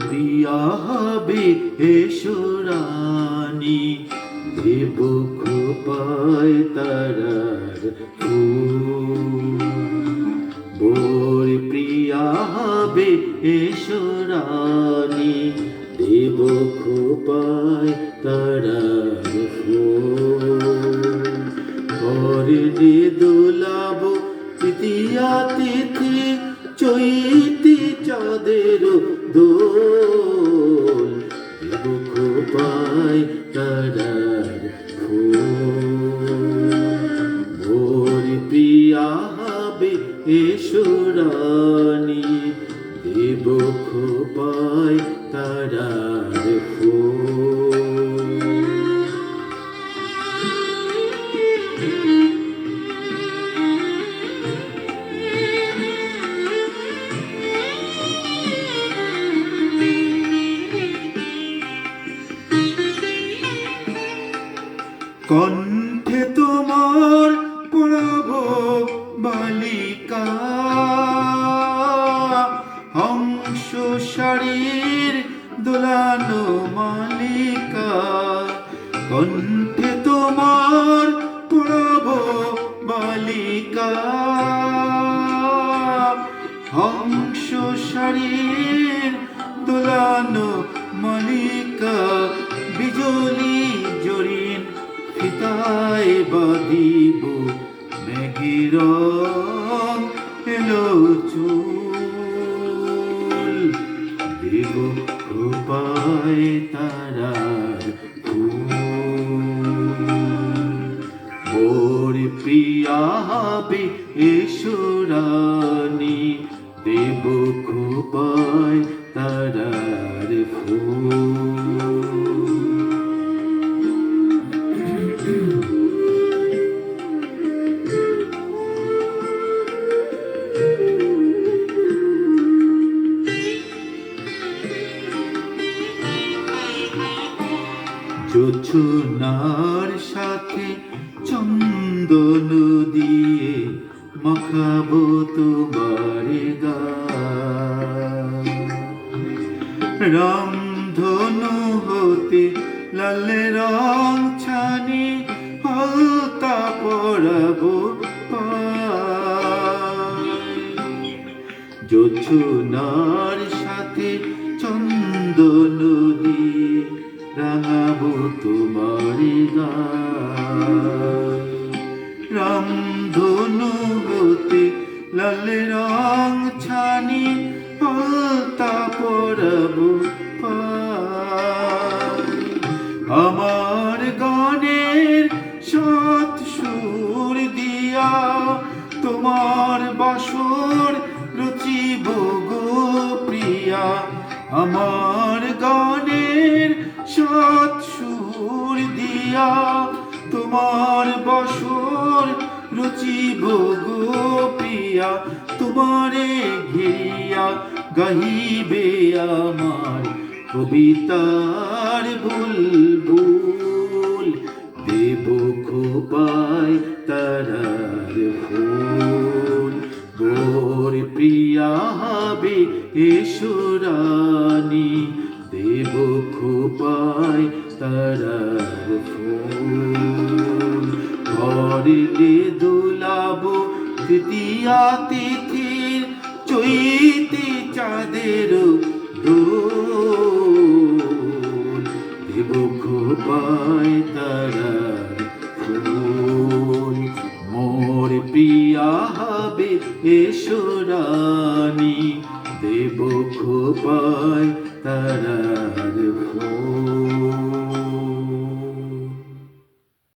প্রিয়া হবে এসরানি দেব খোপায় তারার বোর প্রিয়া হবে এসরানি দেব খোপায় তারার ফুল। দে দোলাব তৃতীয়া তিথি, চৈতি চাঁদের দোল দেব পায় তারার ভোর প্রিয়া হবে এসরানি ফুল। কণ্ঠে তোমার পড়াব বালিকা হংস শাড়ির দোলানো মালিকা। কণ্ঠে তোমার পড়াব বালিকা হংস শাড়ির দোলানো মালিকা। বিজলি জরিন ফিতায় বাদিব মেঘির এলো চুল। দেব কৃপায় তারার ওর প্রিয়া হবে ঈশ্বরানি দেব কৃপায় তারার ফুল। জোছনার সাথে চন্দন দিয়ে মাখাবো তোমার রামধনু হতে লাল রং ছানি হলতা পড়াবো জোছনার সাথে চন্দন দিয়ে রাঙাবো তোমার রামধনু হতে লাল রং ছানি হলতা পরবো। আমার গানের সাত সুর দিয়া তোমার বাসর রচিব গো প্রিয়া আমার গানের সাত দিয়া তোমার বসর রচিব গো প্রিয়া, তোমারে ঘিরিয়া গাহিবে আমার কবিতার বুলবুল। দেব খোপায় তারার ফুল। প্রিয়া হবে ঈশ্বরানি ফুল ঘরে দোলাব তৃতীয়া তিথির চৈতি চাঁদের দেব খোপায় তারার ফুল। মোর প্রিয়া হবে এসরানি দেব খোপায় তারার ফুল।